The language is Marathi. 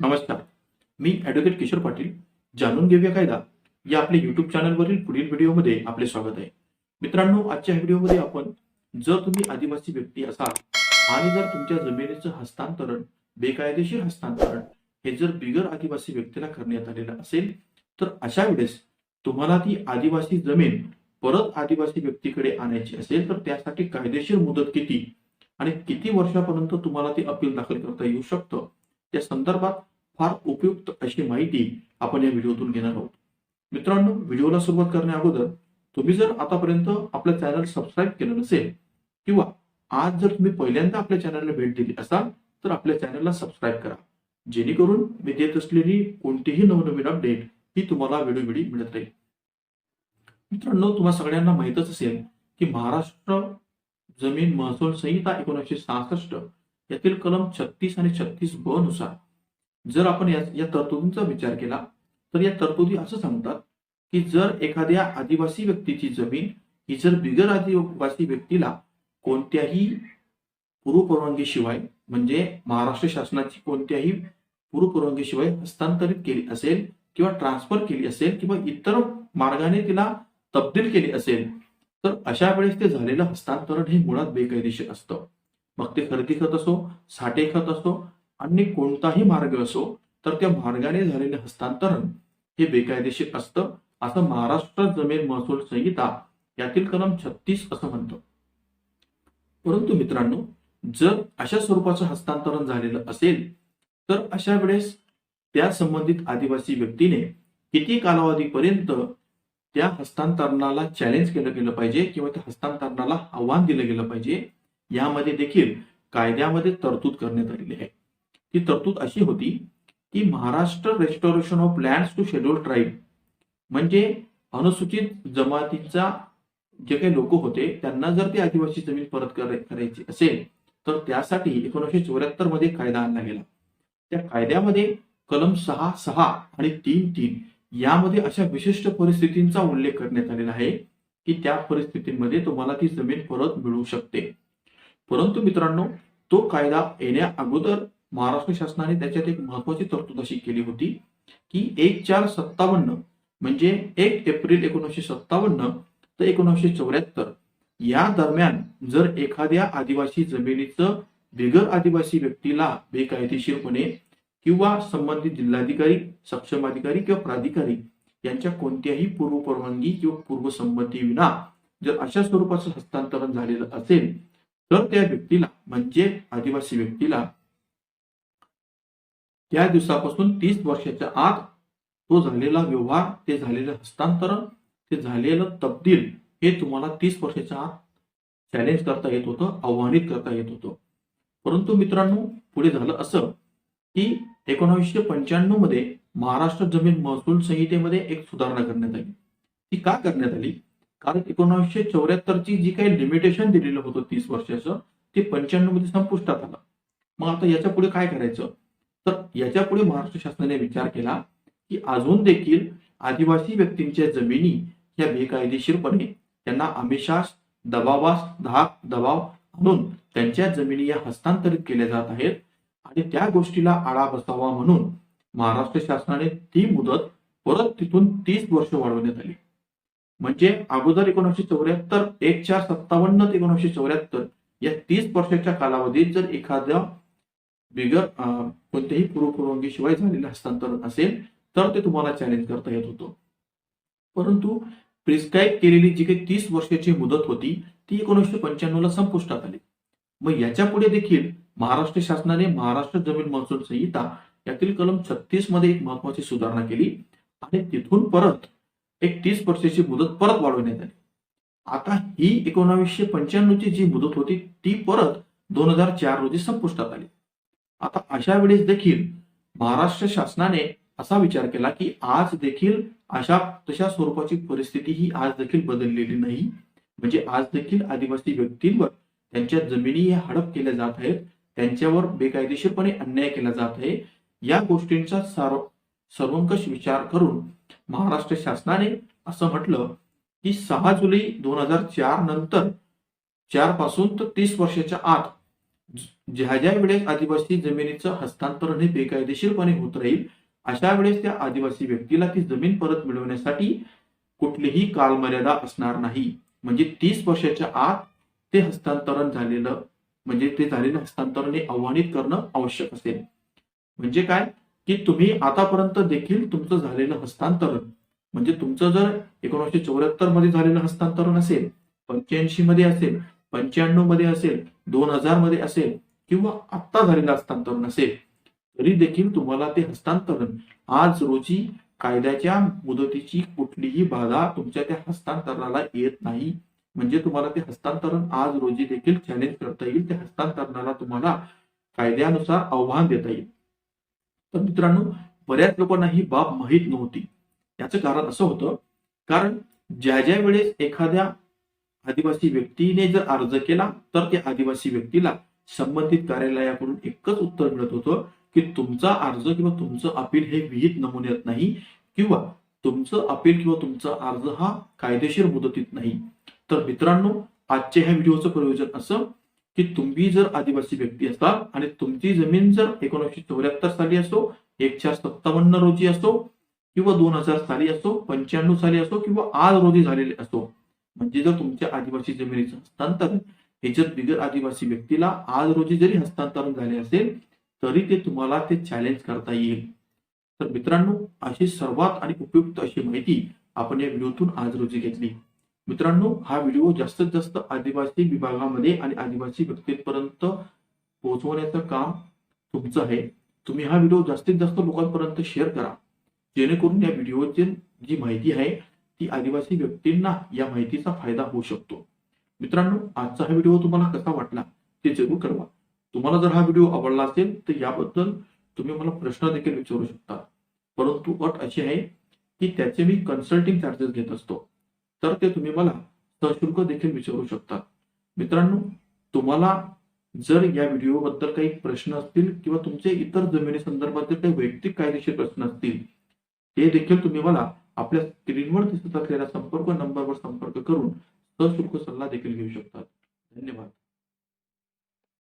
नमस्कार. मी ॲडव्होकेट किशोर पाटील जाणून घेऊया कायदा. या आपल्या युट्यूब चॅनलवरील पुढील व्हिडिओमध्ये आपले स्वागत आहे. मित्रांनो आजच्या व्हिडिओमध्ये आपण जर तुम्ही आदिवासी व्यक्ती असाल आणि जर तुमच्या जमिनीचं हस्तांतरण बेकायदेशीर हस्तांतरण हे जर बिगर आदिवासी व्यक्तीला करण्यात आलेलं असेल तर अशा वेळेस तुम्हाला ती आदिवासी जमीन परत आदिवासी व्यक्तीकडे आणायची असेल तर त्यासाठी कायदेशीर मुदत किती आणि किती वर्षापर्यंत तुम्हाला ती अपील दाखल करता येऊ शकतं? त्या संदर्भात फार उपयुक्त अशी माहिती आपण या व्हिडिओतून घेणार आहोत. मित्रांनो व्हिडिओला सुरुवात करण्या अगोदर तुम्ही जर आतापर्यंत आपलं चॅनल सबस्क्राईब केलं नसेल किंवा आज जर तुम्ही पहिल्यांदा आपल्या चॅनलला भेट दिली असाल तर आपल्या चॅनलला सबस्क्राईब करा. जेणेकरून मी देत असलेली कोणतीही नवनवीन अपडेट ही तुम्हाला व्हिडिओ मिळत राहील. मित्रांनो तुम्हाला सगळ्यांना माहीतच असेल की महाराष्ट्र जमीन महसूल संहिता एकोणीसशे सहासष्ट यातील कलम छत्तीस आणि छत्तीस ब नुसार जर आपण या या तरतुदींचा विचार केला तर या तरतुदी असं सांगतात की जर एखाद्या आदिवासी व्यक्तीची जमीन ही जर बिगर आदिवासी व्यक्तीला कोणत्याही पूर्वपरवानगीशिवाय म्हणजे महाराष्ट्र शासनाची कोणत्याही पूर्वपरवानगीशिवाय हस्तांतरित केली असेल किंवा ट्रान्सफर केली असेल किंवा इतर मार्गाने तिला तब्दील केली असेल तर अशा वेळेस ते झालेलं हस्तांतरण हे मुळात बेकायदेशीर असतं. मग ते खरेदी खत असो साठे खत असो आणि कोणताही मार्ग असो तर त्या मार्गाने झालेले हस्तांतरण हे बेकायदेशीर असतं असं महाराष्ट्र जमीन महसूल संहिता यातील कलम छत्तीस असं म्हणतं. परंतु मित्रांनो जर अशा स्वरूपाचं हस्तांतरण झालेलं असेल तर अशा वेळेस त्या संबंधित आदिवासी व्यक्तीने किती कालावधीपर्यंत त्या हस्तांतरणाला चॅलेंज केलं गेलं पाहिजे किंवा त्या हस्तांतरणाला आव्हान दिलं गेलं पाहिजे यामध्ये देखील कायद्यामध्ये तरतूद करण्यात आलेली आहे. ती तरतूद अशी होती की Maharashtra restoration of lands to scheduled tribe म्हणजे अनुसूचित जमातीचा जे काही लोक होते त्यांना जर ती आदिवासी जमीन परत करायची असेल तर त्यासाठी एकोणीसशे चौऱ्याहत्तरमध्ये कायदा आणला गेला. त्या कायद्यामध्ये कलम सहा सहा आणि तीन तीन यामध्ये अशा विशिष्ट परिस्थितींचा उल्लेख करण्यात आलेला आहे की त्या परिस्थितीमध्ये तुम्हाला ती जमीन परत मिळू शकते. परंतु मित्रांनो तो कायदा येण्या अगोदर महाराष्ट्र शासनाने त्याच्यात एक महत्वाची तरतूद अशी केली होती की एक चार सत्तावन्न म्हणजे एक एप्रिल एकोणीसशे सत्तावन्न ते एकोणीसशे चौऱ्याहत्तर. या दरम्यान जर एखाद्या आदिवासी जमिनीचं बिगर आदिवासी व्यक्तीला बेकायदेशीरपणे किंवा संबंधित जिल्हाधिकारी सक्षम अधिकारी किंवा प्राधिकारी यांच्या कोणत्याही पूर्व परवानगी किंवा पूर्वसंमती विना जर अशा स्वरूपाचं हस्तांतरण झालेलं असेल तर त्या व्यक्तीला म्हणजे आदिवासी व्यक्तीला त्या दिवसापासून तीस वर्षाच्या आत तो झालेला व्यवहार ते झालेलं हस्तांतरण ते झालेलं तब्दील हे तुम्हाला तीस वर्षाच्या आत चॅलेंज करता येत होतं आव्हानित करता येत होतं. परंतु मित्रांनो पुढे झालं असं की एकोणावीसशे पंच्याण्णवमध्ये महाराष्ट्र जमीन महसूल संहितेमध्ये एक सुधारणा करण्यात आली. ती का करण्यात आली? कारण एकोणीसशे चौऱ्याहत्तरची जी काही लिमिटेशन दिलेलं होतं तीस वर्षाचं ते पंच्याण्णवमध्ये संपुष्टात आलं. मग आता याच्यापुढे काय करायचं? तर याच्यापुढे महाराष्ट्र शासनाने विचार केला की अजून देखील आदिवासी व्यक्तींच्या जमिनी या बेकायदेशीरपणे त्यांना आमिषास दबावास धाक दबाव आणून त्यांच्या जमिनी या हस्तांतरित केल्या जात आहेत. आणि त्या गोष्टीला आळा बसावा म्हणून महाराष्ट्र शासनाने ती मुदत परत तिथून तीस वर्ष वाढवण्यात आली. म्हणजे अगोदर एकोणीसशे चौऱ्याहत्तर एक चार सत्तावन्न ते एकोणीसशे चौऱ्याहत्तर या तीस वर्षाच्या कालावधीत जर एखाद्या बिगर अं, कोणत्याही पूर्वपरवानगीशिवाय झालेलं हस्तांतरण असेल तर ते तुम्हाला चॅलेंज करता येत होतं. परंतु प्रिस्क्राईब केलेली जी काही तीस वर्षाची मुदत होती ती एकोणीसशे पंच्याण्णव ला संपुष्टात आली. मग याच्यापुढे देखील महाराष्ट्र शासनाने महाराष्ट्र जमीन महसूल संहिता यातील कलम छत्तीसमध्ये एक महत्वाची सुधारणा केली आणि तिथून परत एक तीस वर्षाची मुदत परत वाढवण्यात आली. आता ही एकोणावीसशे पंच्याण्णवची जी मुदत होती ती परत दोन हजार चार रोजी संपुष्टात आली. आता अशा वेळेस देखील महाराष्ट्र शासनाने असा विचार केला की आज देखील अशा तशा स्वरूपाची परिस्थिती ही आज देखील बदललेली नाही. म्हणजे आज देखील आदिवासी व्यक्तींवर त्यांच्या जमिनी ह्या हडप केल्या जात आहेत त्यांच्यावर बेकायदेशीरपणे अन्याय केला जात आहे. या गोष्टींचा सर्व सर्वंकष विचार करून महाराष्ट्र शासनाने असं म्हटलं की सहा जुलै दोन हजार चार नंतर चारपासून तर तीस वर्षाच्या आत ज्या ज्या वेळेस आदिवासी जमिनीचं हस्तांतरण हे बेकायदेशीरपणे होत राहील अशा वेळेस त्या आदिवासी व्यक्तीला ती जमीन परत मिळवण्यासाठी कुठलीही कालमर्यादा असणार नाही. म्हणजे तीस वर्षाच्या आत ते हस्तांतरण झालेलं म्हणजे ते झालेलं हस्तांतरण हे आव्हानित करणं आवश्यक असेल. म्हणजे काय? की तुम्ही आतापर्यंत देखील तुमचं झालेलं हस्तांतरण म्हणजे तुमचं जर एकोणीसशे चौऱ्याहत्तरमध्ये झालेलं हस्तांतरण असेल पंच्याऐंशी मध्ये असेल पंच्याण्णवमध्ये असेल दोन हजारमध्ये असेल किंवा आत्ता झालेलं हस्तांतरण असेल तरी देखील तुम्हाला ते हस्तांतरण आज रोजी कायद्याच्या मुदतीची कुठलीही बाधा तुमच्या त्या हस्तांतरणाला येत नाही. म्हणजे तुम्हाला ते हस्तांतरण आज रोजी देखील चॅलेंज करता येईल. त्या हस्तांतरणाला तुम्हाला कायद्यानुसार आव्हान देता येईल. तर मित्रांनो बऱ्याच लोकांना ही बाब माहीत नव्हती. याचं कारण असं होतं कारण ज्या ज्या वेळेस एखाद्या आदिवासी व्यक्तीने जर अर्ज केला तर त्या आदिवासी व्यक्तीला संबंधित कार्यालयाकडून एकच उत्तर मिळत होतं की तुमचा अर्ज किंवा तुमचं अपील हे विहित नमुन्यात नाही किंवा तुमचं अपील किंवा तुमचा अर्ज हा कायदेशीर मुदतीत नाही. तर मित्रांनो आजच्या ह्या व्हिडिओचं प्रयोजन असं की तुम्ही जर आदिवासी व्यक्ती असाल आणि तुमची जमीन जर एकोणीसशे चौऱ्याहत्तर साली असो एकशे सत्तावन्न रोजी असो किंवा दोन हजार साली असो पंच्याण्णव साली असो किंवा आज रोजी झालेले असो म्हणजे जर तुमच्या आदिवासी जमिनीचं हस्तांतरण हे जर बिगर आदिवासी व्यक्तीला आज रोजी जरी हस्तांतरण झाले असेल तरी ते तुम्हाला ते चॅलेंज करता येईल. तर मित्रांनो अशी सर्वात आणि उपयुक्त अशी माहिती आपण या व्हिडिओतून आज रोजी घेतली. मित्रांनो हा व्हिडिओ जास्तीत जास्त आदिवासी विभागामध्ये आणि आदिवासी व्यक्तींपर्यंत पोहोचवण्याचं काम तुमचं आहे. तुम्ही हा व्हिडिओ जास्तीत जास्त लोकांपर्यंत शेअर करा. जेणेकरून या व्हिडिओची जी माहिती आहे ती आदिवासी व्यक्तींना या माहितीचा फायदा होऊ शकतो. मित्रांनो आजचा हा व्हिडिओ तुम्हाला कसा वाटला ते जरूर कळवा. तुम्हाला जर हा व्हिडिओ आवडला असेल तर याबद्दल तुम्ही मला प्रश्न देखील विचारू शकता. परंतु अट अशी आहे की त्याचे मी कन्सल्टिंग चार्जेस घेत असतो. तर ते तुम्ही मला सशुल्क देखील विचारू शकता. मित्रांनो तुम्हाला जर या व्हिडिओबद्दल काही प्रश्न असतील किंवा तुमचे इतर जमिनी संदर्भातील काही वैयक्तिक कायदेशीर प्रश्न असतील ते देखील तुम्ही मला आपल्या स्क्रीनवर दिसत असलेल्या संपर्क नंबरवर संपर्क करून सशुल्क सल्ला देखील घेऊ शकतात. धन्यवाद.